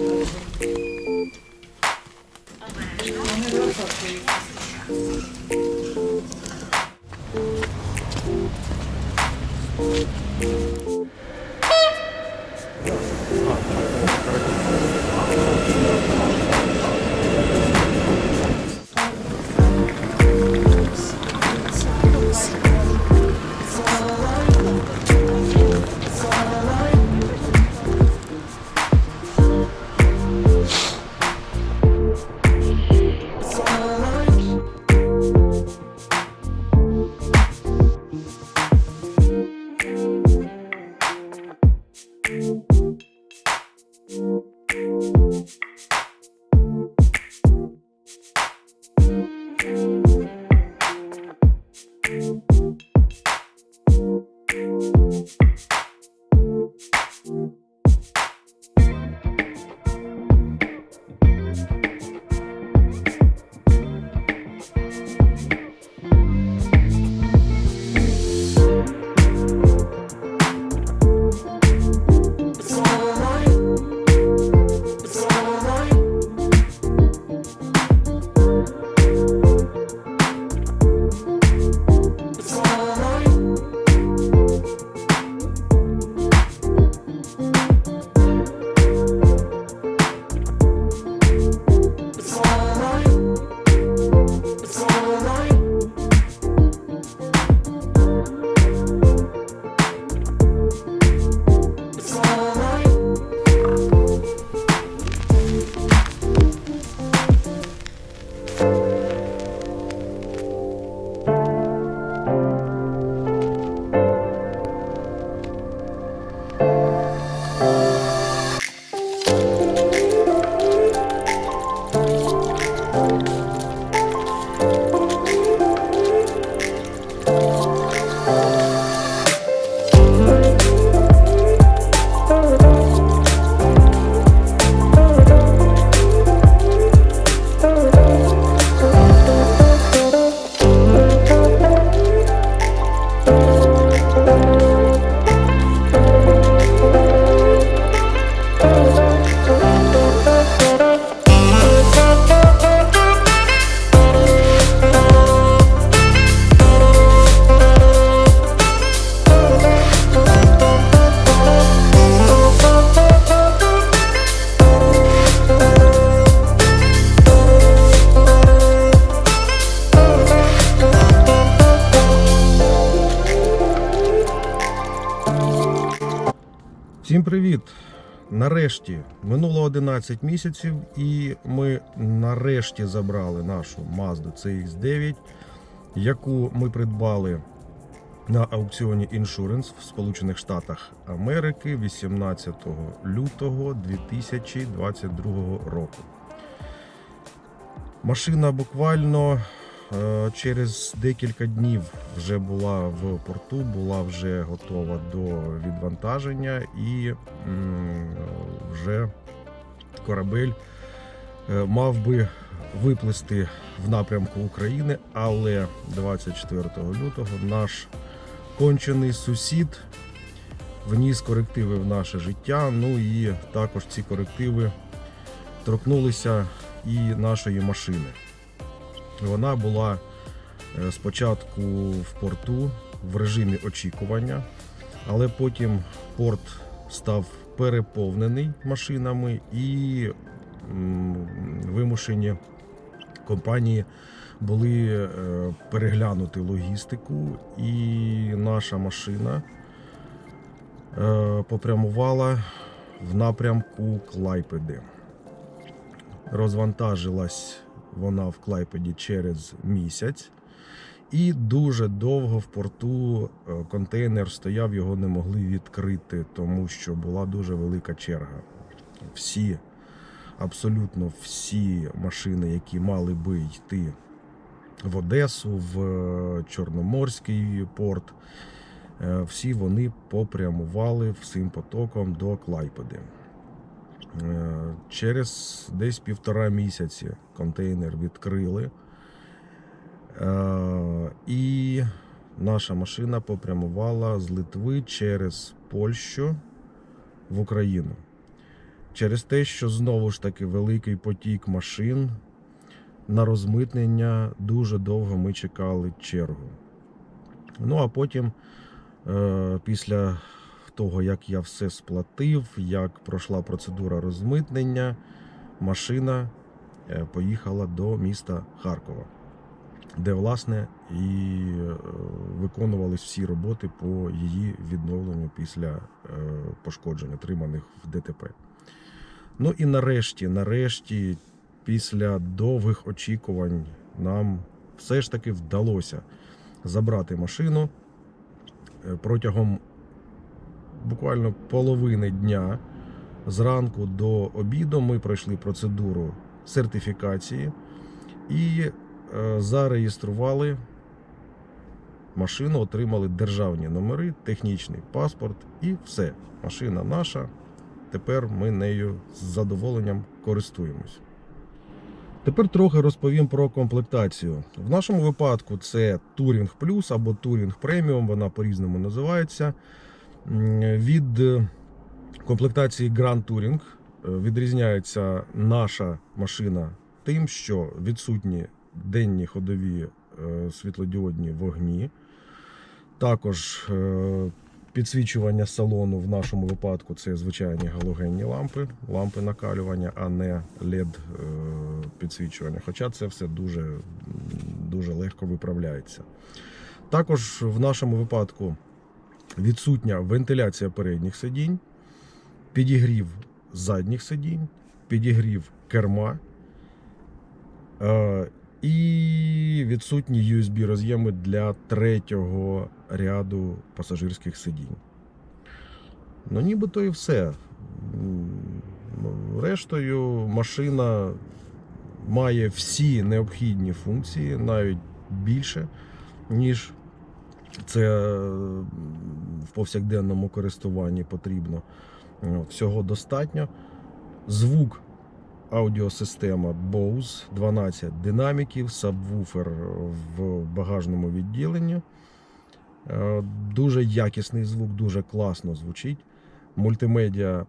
Всім Нарешті минуло 11 місяців, і ми нарешті забрали нашу Mazda CX9, яку ми придбали на аукціоні Insurance в Сполучених Штатах Америки 18 лютого 2022 року. Машина буквально через декілька днів вже була в порту, була вже готова до відвантаження і вже корабель е, мав би виплисти в напрямку України, але 24 лютого наш кончений сусід вніс корективи в наше життя. Ну і також ці корективи торкнулися і нашої машини. Вона була е, спочатку в порту в режимі очікування, але потім порт став переповнений машинами і вимушені компанії були е, переглянути логістику, і наша машина е, попрямувала в напрямку Клайпеди. Розвантажилась вона в Клайпеді через місяць. І дуже довго в порту е, контейнер стояв, його не могли відкрити, тому що була дуже велика черга. Всі, абсолютно всі машини, які мали би йти в Одесу, в е, Чорноморський порт, е, всі вони попрямували всім потоком до Клайпеди. Е, Через десь півтора місяці контейнер відкрили. Е, І наша машина попрямувала з Литви через Польщу в Україну. через те, що знову ж таки великий потік машин на розмитнення дуже довго ми чекали чергу. Ну а потім, е, після того, як я все сплатив, як пройшла процедура розмитнення, машина е, поїхала до міста Харкова, де, власне, і е, виконувались всі роботи по її відновленню після е, пошкоджень, отриманих в ДТП. Ну і нарешті, нарешті, після довгих очікувань, нам все ж таки вдалося забрати машину протягом буквально половини дня зранку до обіду ми пройшли процедуру сертифікації і е, зареєстрували машину, отримали державні номери, технічний паспорт і все. Машина наша. Тепер ми нею з задоволенням користуємось. Тепер трохи розповім про комплектацію. В нашому випадку це Touring Plus або Touring Premium, вона по-різному називається. Від е, комплектації Grand Touring е, відрізняється наша машина тим, що відсутні денні ходові е, світлодіодні вогні. Також підсвічування салону в нашому випадку це звичайні галогенні лампи, лампи накалювання, а не LED підсвічування. Хоча це все дуже, дуже легко виправляється. Також в нашому випадку відсутня вентиляція передніх сидінь, підігрів задніх сидінь, підігрів керма. е, І відсутні USB роз'єми для третього ряду пасажирських сидінь. Ну, нібито і все. Ну, Рештою, машина має всі необхідні функції, навіть більше, ніж це в повсякденному користуванні потрібно. Всього достатньо. Звук аудіосистема Bose, 12 динаміків, сабвуфер в багажному відділенні. Е, Дуже якісний звук, дуже класно звучить. Мультимедіа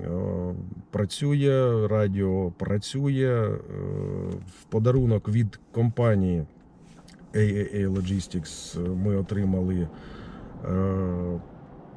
е, працює, радіо працює. Е, В подарунок від компанії AAA Logistics ми отримали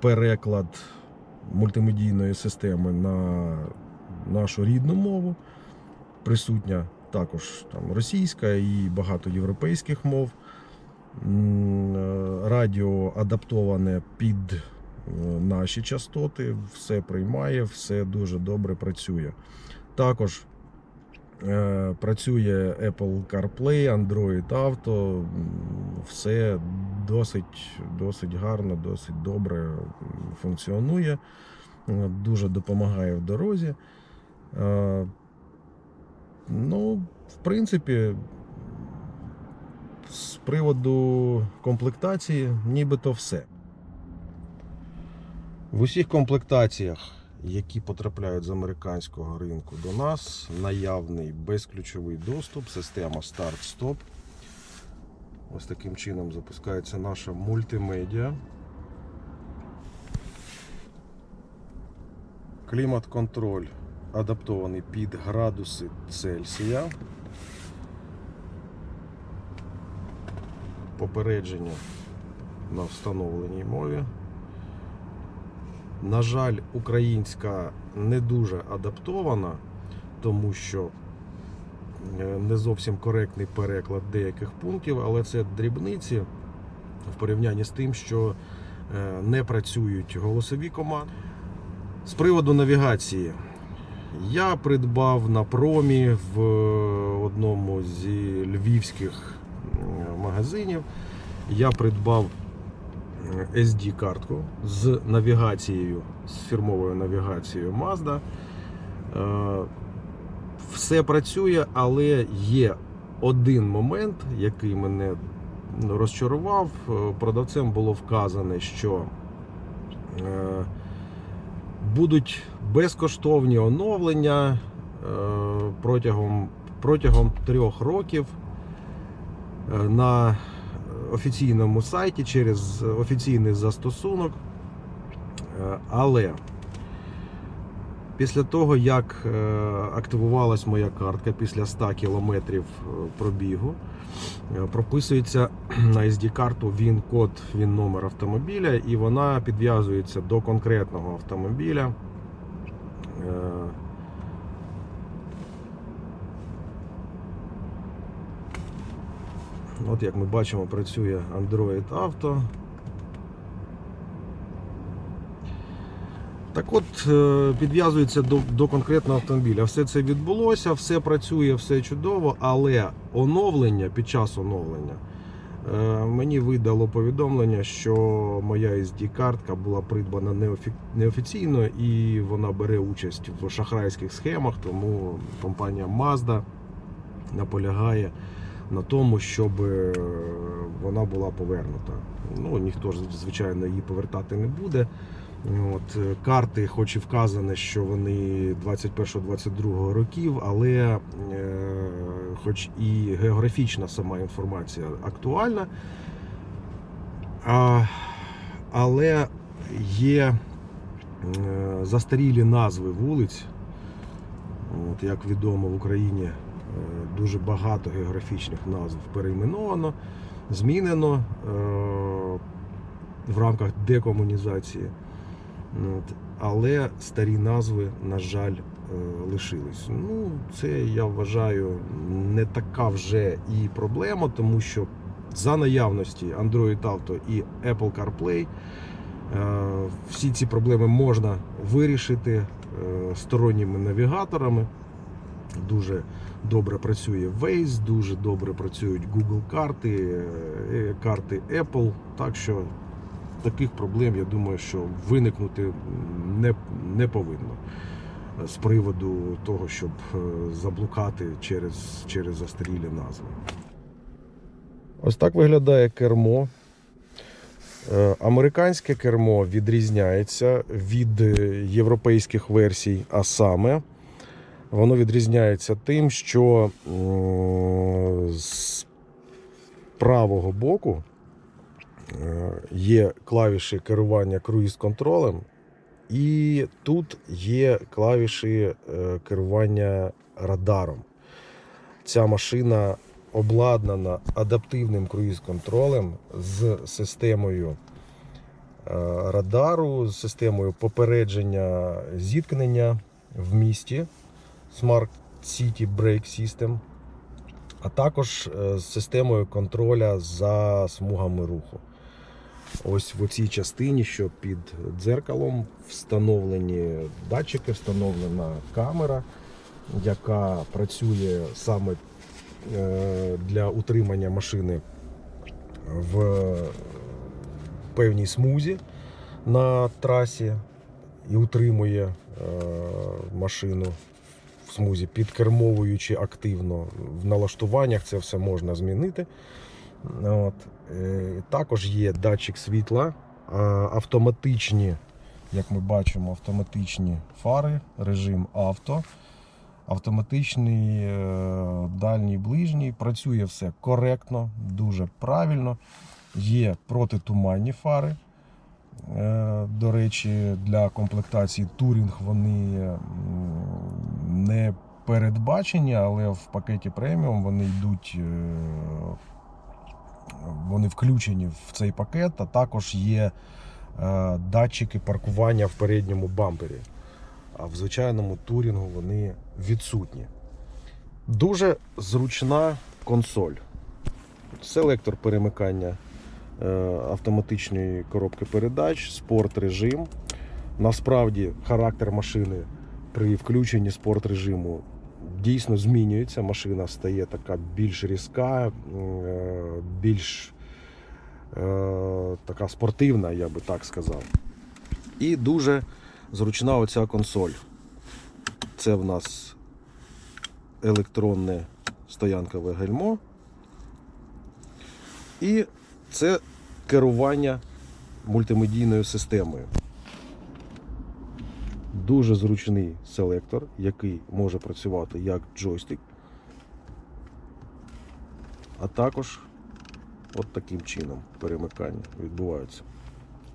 переклад мультимедійної системи на нашу рідну мову. Присутня також там російська і багато європейських мов. Е, Радіо адаптоване під е, наші частоти, все приймає, все дуже добре працює. Також е, працює Apple CarPlay, Android Auto, все досить, досить гарно, досить добре функціонує, е, дуже допомагає в дорозі. Е, Ну, в принципі, з приводу комплектації, нібито все. В усіх комплектаціях, які потрапляють з американського ринку до нас, наявний безключовий доступ, система старт-стоп. Ось таким чином запускається наша мультимедіа. Клімат-контроль адаптований під градуси Цельсія. Попередження на встановленій мові. На жаль, українська не дуже адаптована, тому що е, не зовсім коректний переклад деяких пунктів, але це дрібниці в порівнянні з тим, що е, не працюють голосові команди. З приводу навігації. Я придбав на промі в одному зі львівських е, магазинів. Я придбав SD-картку з навігацією, з фірмовою навігацією Mazda. Е, Все працює, але є один момент, який мене розчарував. Е, Продавцем було вказане, що е, будуть безкоштовні оновлення е, протягом, протягом трьох років е, на офіційному сайті через офіційний застосунок. Е, Але Після того, як е, активувалась моя картка після 100 кілометрів е, пробігу, прописується на SD-карту він-код, він номер автомобіля, і вона підв'язується до конкретного автомобіля. От як ми бачимо, працює Android Auto. Так от, е, підв'язується до, до конкретного автомобіля. Все це відбулося, все працює, все чудово, але оновлення під час оновлення е, мені видало повідомлення, що моя SD-картка була придбана неофіційно і вона бере участь в шахрайських схемах, тому компанія Mazda наполягає на тому, щоб е, вона була повернута. Ну, ніхто ж, звичайно, її повертати не буде. От, е, карти, хоч і вказане, що вони 21-22 років, але е, хоч і географічна сама інформація актуальна, а, але є е, застарілі назви вулиць. От, як відомо в Україні дуже багато географічних назв перейменовано, змінено е, в рамках декомунізації. Але старі назви, на жаль, е, лишились. Ну, це я вважаю не така вже і проблема, тому що за наявності Android Auto і Apple CarPlay е, всі ці проблеми можна вирішити е, сторонніми навігаторами. Дуже добре працює Waze, дуже добре працюють Google карти, е, карти Apple. Так що таких проблем, я думаю, що виникнути не, не повинно з приводу того, щоб е, заблукати через, через застарілі назви. Ось так виглядає кермо. Е, Американське кермо відрізняється від європейських версій, а саме воно відрізняється тим, що з правого боку е, є клавіші керування круїз-контролем, і тут є клавіші е, керування радаром. Ця машина обладнана адаптивним круїз-контролем з системою е, радару, з системою попередження зіткнення в місті Smart City Brake System, а також е, з системою контроля за смугами руху. Ось в цій частині, що під дзеркалом встановлені датчики, встановлена камера, яка працює саме е, для утримання машини в певній смузі на трасі і утримує е, машину в смузі, підкермовуючи активно. В налаштуваннях це все можна змінити. От. Е, Також є датчик світла, автоматичні, як ми бачимо, автоматичні фари, режим авто, автоматичний е, дальній ближній. Працює все коректно, дуже правильно. Є протитуманні фари. Е, До речі, для комплектації Touring вони не передбачені, але в пакеті преміум вони йдуть. е, Вони включені в цей пакет, а також є е, датчики паркування в передньому бампері. А в звичайному турінгу вони відсутні. Дуже зручна консоль. Селектор перемикання е, автоматичної коробки передач, спорт режим. Насправді характер машини при включенні спорт режиму дійсно змінюється. Машина стає така більш різка, е, більш е, така спортивна, я би так сказав. І дуже зручна оця консоль. Це в нас електронне стоянкове гальмо. І це керування мультимедійною системою. Дуже зручний селектор, який може працювати як джойстик, а також от таким чином перемикання відбуваються.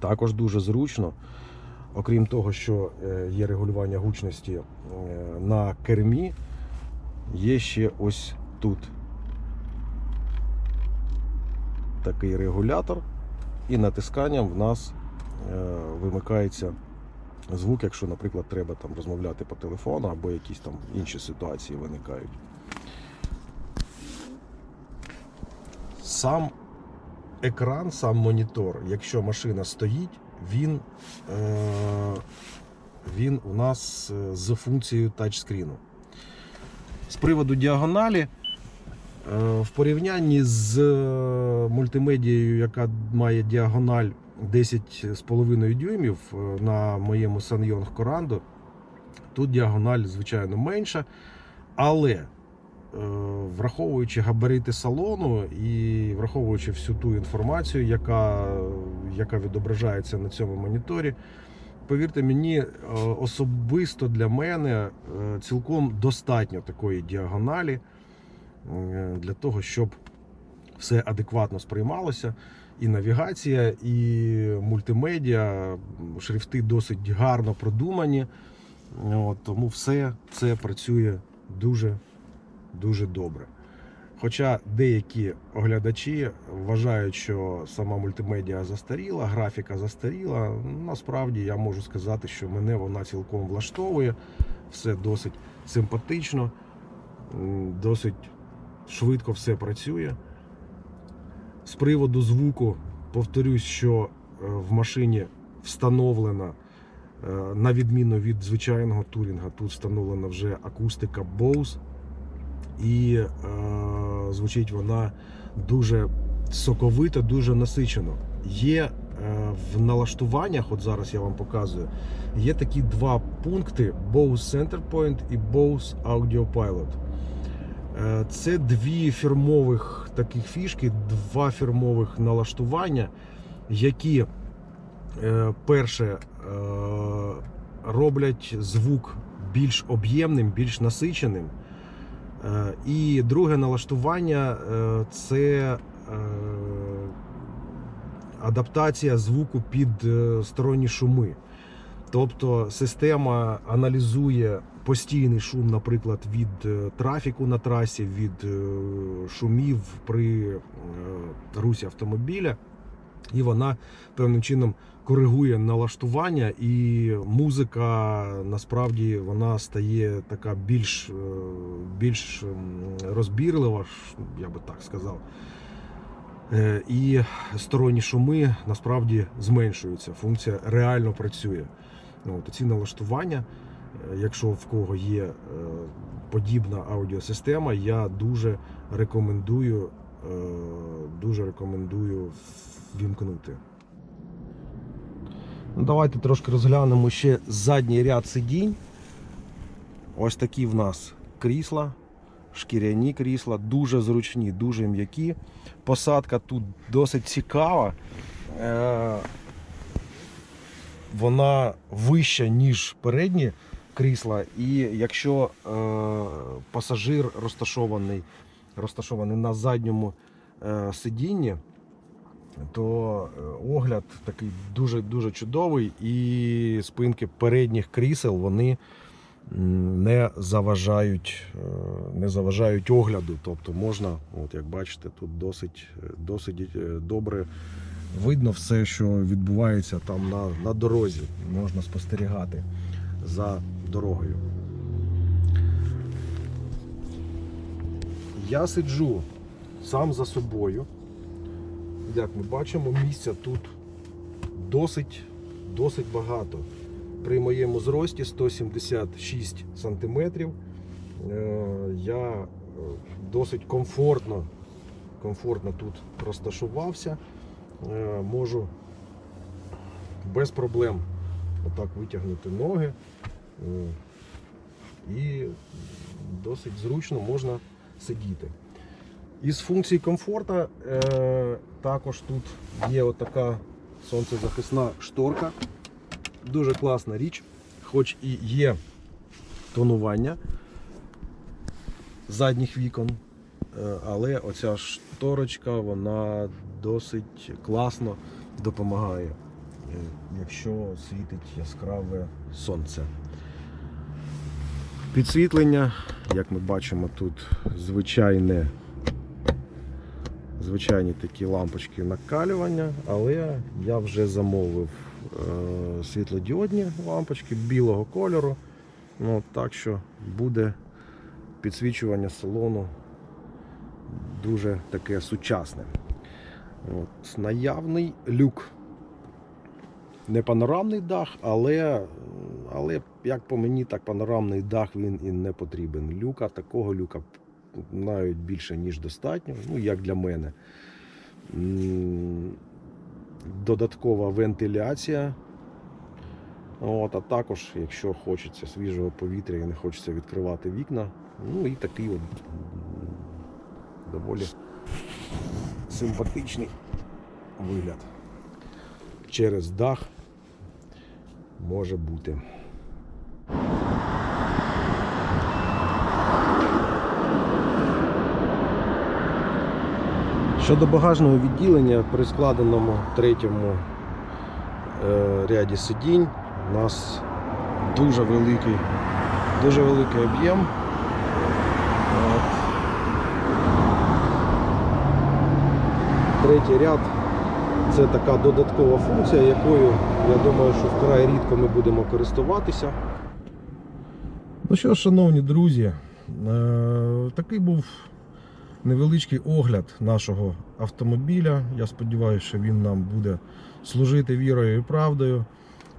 Також дуже зручно Окрім того, що е, є регулювання гучності е, на кермі, є ще ось тут такий регулятор, і натисканням в нас е, вимикається звук, якщо, наприклад, треба там розмовляти по телефону або якісь там інші ситуації виникають. Сам екран, сам монітор, якщо машина стоїть, він, е, він у нас е, з функцією тачскріну. З приводу діагоналі, е, в порівнянні з е, мультимедією, яка має діагональ 10,5 дюймів е, на моєму Sanyong Corando, тут діагональ, звичайно, менша, але е, враховуючи габарити салону і враховуючи всю ту інформацію, яка, яка відображається на цьому моніторі, повірте мені, е, особисто для мене цілком достатньо такої діагоналі для того, щоб все адекватно сприймалося. І навігація, і мультимедіа, шрифти досить гарно продумані. От, тому все це працює дуже дуже добре. Хоча деякі оглядачі вважають, що сама мультимедіа застаріла, графіка застаріла. Насправді я можу сказати, що мене вона цілком влаштовує. Все досить симпатично, досить швидко все працює. З приводу звуку, повторюсь, що е, в машині встановлена, е, на відміну від звичайного турінга, тут встановлена вже акустика Bose. І е, звучить вона дуже соковито, дуже насичено. Є е, в налаштуваннях, от зараз я вам показую, є такі два пункти: Bose Center Point і Bose Audio Pilot. Е, Це дві фірмових таких фішки, два фірмових налаштування, які е, перше е, роблять звук більш об'ємним, більш насиченим. І друге налаштування це адаптація звуку під сторонні шуми. Тобто система аналізує постійний шум, наприклад, від е, трафіку на трасі, від е, шумів при е, русі автомобіля, і вона певним чином коригує налаштування, і музика насправді вона стає така більш, більш розбірлива, я би так сказав. І сторонні шуми насправді зменшуються. Функція реально працює. От, ці налаштування, якщо в кого є е, подібна аудіосистема, я дуже рекомендую, е, дуже рекомендую вімкнути. Ну, давайте трошки розглянемо ще задній ряд сидінь. Ось такі в нас крісла, шкіряні крісла, дуже зручні, дуже м'які. Посадка тут досить цікава. Е, Вона вища, ніж передні крісла. І якщо е, пасажир розташований, розташований на задньому е, сидінні, то е, огляд такий дуже-дуже чудовий, і спинки передніх крісел вони не заважають, е, не заважають огляду. Тобто можна, от як бачите, тут досить, е, досить добре видно все, що відбувається там на, на дорозі. Можна спостерігати за дорогою. Я сиджу сам за собою. Як ми бачимо, місця тут досить, досить багато. При моєму зрості 176 см я е, досить комфортно, комфортно тут розташувався. Е, Можу без проблем отак витягнути ноги. Е, І досить зручно можна сидіти. Із функцій комфорту е, також тут є отака сонцезахисна шторка. Дуже класна річ, хоч і є тонування задніх вікон, е, але оця шторочка вона досить класно допомагає якщо світить яскраве сонце. Підсвітлення, як ми бачимо, тут звичайне, звичайні такі лампочки накалювання, але я вже замовив е, світлодіодні лампочки білого кольору. Ну, так що буде підсвічування салону дуже таке сучасне. От, наявний люк. Не панорамний дах, але, але як по мені, так панорамний дах він і не потрібен. Люка, такого люка навіть більше, ніж достатньо, ну як для мене. Додаткова вентиляція. От, а також, якщо хочеться свіжого повітря і не хочеться відкривати вікна, ну і такий от доволі симпатичний вигляд. Через дах може бути. Щодо багажного відділення при складеному третьому е, ряді сидінь у нас дуже великий, дуже великий об'єм. Третій ряд це така додаткова функція, якою я думаю, що вкрай рідко ми будемо користуватися. Ну що, шановні друзі, е, такий був невеличкий огляд нашого автомобіля. Я сподіваюся, що він нам буде служити вірою і правдою.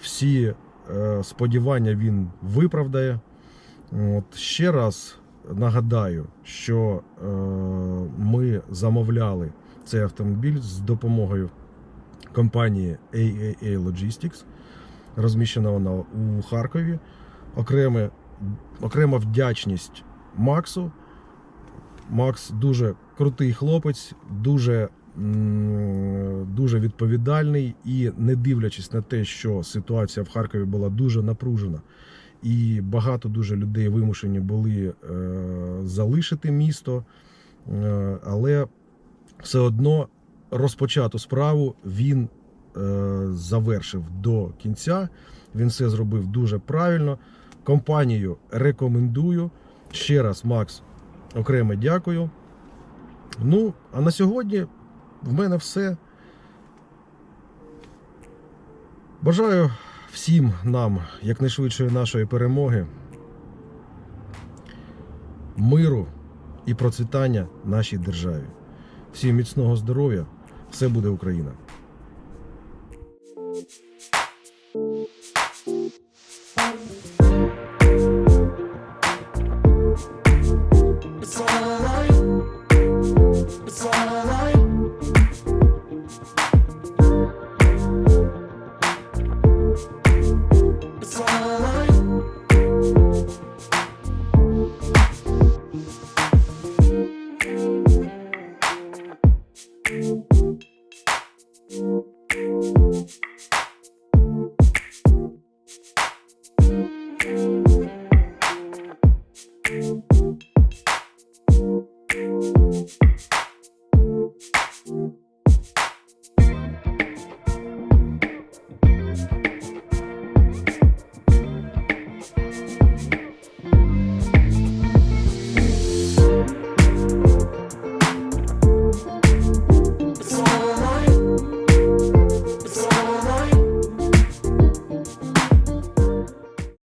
Всі е, сподівання він виправдає. От, ще раз нагадаю, що е, ми замовляли цей автомобіль з допомогою компанії AAA Logistics. Розміщена вона у Харкові. Окреме, окрема вдячність Максу. Макс дуже крутий хлопець, дуже, дуже відповідальний і не дивлячись на те, що ситуація в Харкові була дуже напружена, і багато дуже людей вимушені були е, залишити місто, е, але все одно розпочату справу він е, завершив до кінця. Він все зробив дуже правильно. Компанію рекомендую. Ще раз, Макс, окремо дякую. Ну, а на сьогодні в мене все. Бажаю всім нам якнайшвидшої нашої перемоги, миру і процвітання нашій державі. Всім міцного здоров'я! Все буде Україна!